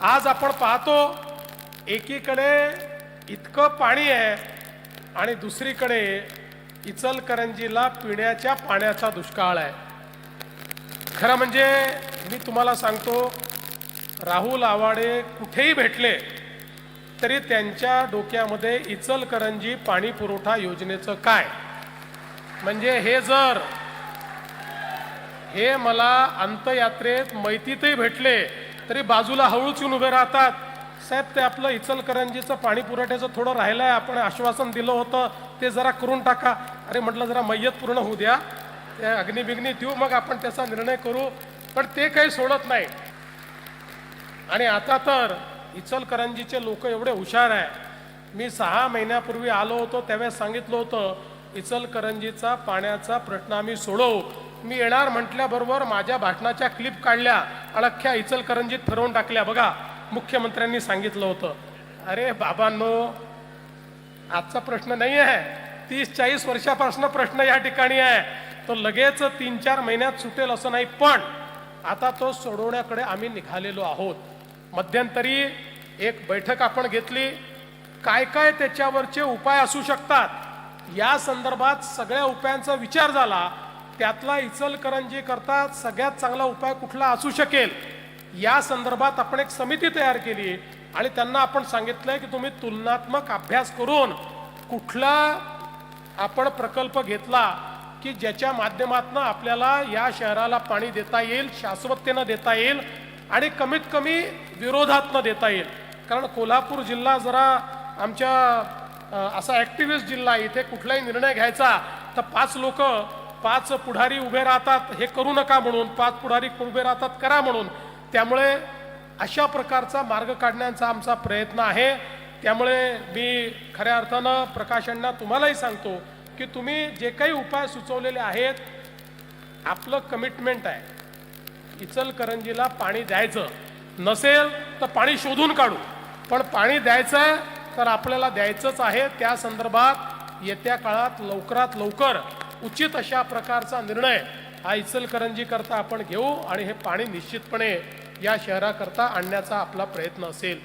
आज आपण पाहतो एकीकडे इतकं पाणी आहे आणि दुसरीकडे इचलकरंजीला पिण्याच्या पाण्याचा दुष्काळ आहे. खरं म्हणजे मी तुम्हाला सांगतो राहुल आवाडे कुठेही भेटले तरी त्यांच्या डोक्यामध्ये इचलकरंजी पाणी पुरवठा योजनेचं काय? म्हणजे हे जर हे मला अंतयात्रेत मैतीतही भेटले तरी बाजूला हळूच येऊन उभे राहतात. साहेब ते आपलं इचलकरंजीचं पाणी पुरवठ्याचं थोडं राहिलं आहे आपण आश्वासन दिलं होतं. ते जरा करून टाका. अरे म्हटलं जरा मय्यत पूर्ण होऊ द्या. ते अग्निबिग्नी देऊ मग आपण त्याचा निर्णय करू. पण ते काही सोडत नाही. आणि आता तर इचलकरंजीचे लोक एवढे हुशार आहे. मी सहा महिन्यापूर्वी आलो होतो. त्यावेळेस सांगितलं होतं इचलकरंजीचा पाण्याचा प्रश्न आम्ही सोडवू. मी येणार म्हटल्याबरोबर माझ्या भाषणाच्या क्लिप काढल्या. अळख्या इचलकरंजीत फिरवून टाकल्या. बघा मुख्यमंत्र्यांनी सांगितलं होतं. अरे बाबांनो आजचा प्रश्न नाही आहे तीस चाळीस वर्षापासून प्रश्न या ठिकाणी आहे. तो लगेच तीन चार महिन्यात सुटेल असं नाही पण आता तो सोडवण्याकडे आम्ही निघालेलो आहोत. मध्यंतरी एक बैठक आपण घेतली. काय काय त्याच्यावरचे उपाय असू शकतात? या संदर्भात सगळ्या उपायांचा विचार झाला. त्यातला इचलकरंजी करता सगळ्यात चांगला उपाय कुठला असू शकेल या संदर्भात आपण एक समिती तयार केली आणि त्यांना आपण सांगितलंय की तुम्ही तुलनात्मक अभ्यास करून कुठला आपण प्रकल्प घेतला की ज्याच्या माध्यमातून आपल्याला या शहराला पाणी देता येईल शाश्वततेनं देता येईल आणि कमीत कमी विरोधातनं देता येईल कारण कोल्हापूर जिल्हा जरा आमच्या असा ॲक्टिव्हिस्ट जिल्हा आहे. इथे कुठलाही निर्णय घ्यायचा तर पाच लोक पाच पुढारी उभे राहतात हे करू नका म्हणून पाच पुढारी उभे राहतात करा म्हणून. त्यामुळे अशा प्रकारचा मार्ग काढण्याचा आमचा प्रयत्न आहे. त्यामुळे मी खऱ्या अर्थानं प्रकाशांना तुम्हालाही सांगतो की तुम्ही जे काही उपाय सुचवलेले आहेत आपलं कमिटमेंट आहे. इचलकरंजीला पाणी द्यायचं. नसेल तर पाणी शोधून काढू. पण पाणी द्यायचं आहे तर आपल्याला द्यायचंच आहे. त्या संदर्भात येत्या काळात लवकरात लवकर उचित अशा प्रकारचा निर्णय हा इचलकरंजी करता आपण घेऊ आणि हे पाणी निश्चितपणे या शहराकरता आणण्याचा आपला प्रयत्न असेल.